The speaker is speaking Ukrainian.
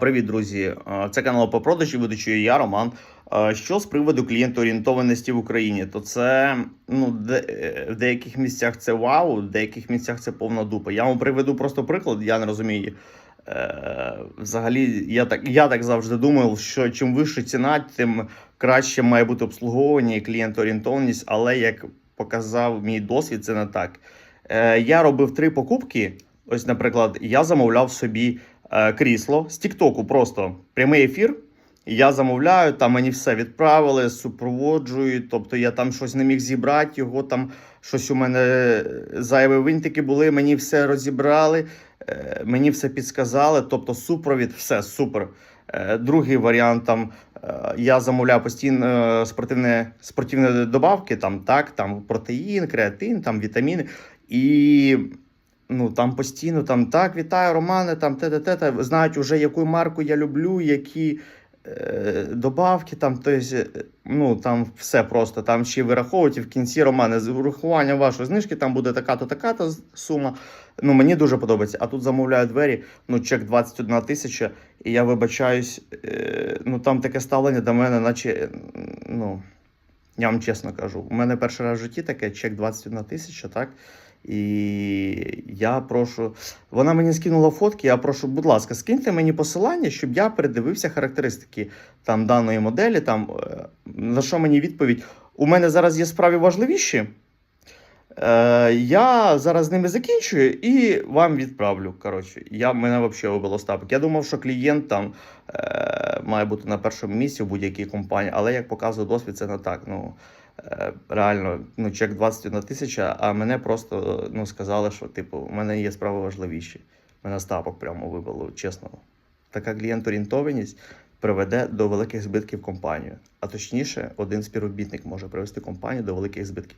Привіт, друзі! Це канал по продажі, ведучий я, Роман. Що з приводу клієнтоорієнтованості в Україні, то це ну, де, в деяких місцях це вау, в деяких місцях це повна дупа. Я вам приведу просто приклад, я не розумію. Е, взагалі, я так, я так завжди думав, що чим вища ціна, тим краще має бути обслуговування і клієнтоорієнтованість, але як показав мій досвід, це не так. Е, я робив три покупки. Ось, наприклад, я замовляв собі крісло з Тіктоку, просто прямий ефір. Я замовляю, там мені все відправили, супроводжують. Тобто я там щось не міг зібрати, його там щось у мене зайві винтики були, мені все розібрали, е, мені все підсказали. Тобто, супровід, все супер. Е, Другий варіант там е, я замовляю постійно е, спортивні, спортивні добавки, там так, там протеїн, креатин, там вітаміни. І ну там постійно там так, вітаю, Романе, там те, те, те, те. знають уже яку марку я люблю, які е, добавки, там, то е, ну там все просто. Там ще вираховують і в кінці Романе з урахуванням вашої знижки, там буде така-то, така-то сума. Ну мені дуже подобається. А тут замовляю двері, ну чек 21 тисяча, і я вибачаюсь, е, ну там таке ставлення до мене, наче ну. Я вам чесно кажу, у мене перший раз в житті таке чек 21 тисяча, так? І я прошу. Вона мені скинула фотки. Я прошу, будь ласка, скиньте мені посилання, щоб я передивився характеристики там даної моделі. Там е, на що мені відповідь? У мене зараз є справи важливіші. Е, я зараз з ними закінчую і вам відправлю. Коротше, я мене взагалі вибило стапик. Я думав, що клієнт там е, має бути на першому місці в будь-якій компанії, але як показує досвід, це не так. Ну, е, реально, ну, чек 21 тисяча, а мене просто ну, сказали, що типу, у мене є справи важливіші. Мене стапок прямо вибило, чесно. Така клієнт-орієнтованість приведе до великих збитків компанію. А точніше, один співробітник може привести компанію до великих збитків.